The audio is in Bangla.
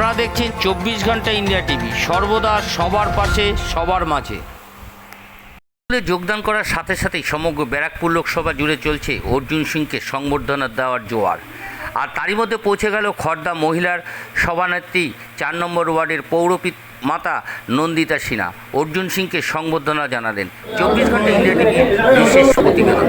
আপনারা দেখছেন চব্বিশ ঘণ্টা ইন্ডিয়া টিভি। সর্বদা সবার পাশে, সবার মাঝে। যোগদান করার সাথে সাথেই সমগ্র ব্যারাকপুর লোকসভা জুড়ে চলছে অর্জুন সিংকে সংবর্ধনা দেওয়ার জোয়ার। আর তারই মধ্যে পৌঁছে গেল খর্দা মহিলার সভানেত্রী, চার নম্বর ওয়ার্ডের পৌরপিত মাতা নন্দিতা সিনহা। অর্জুন সিংকে সংবর্ধনা জানালেন চব্বিশ ঘণ্টা ইন্ডিয়া টিভি বিশেষ প্রতিবেদন।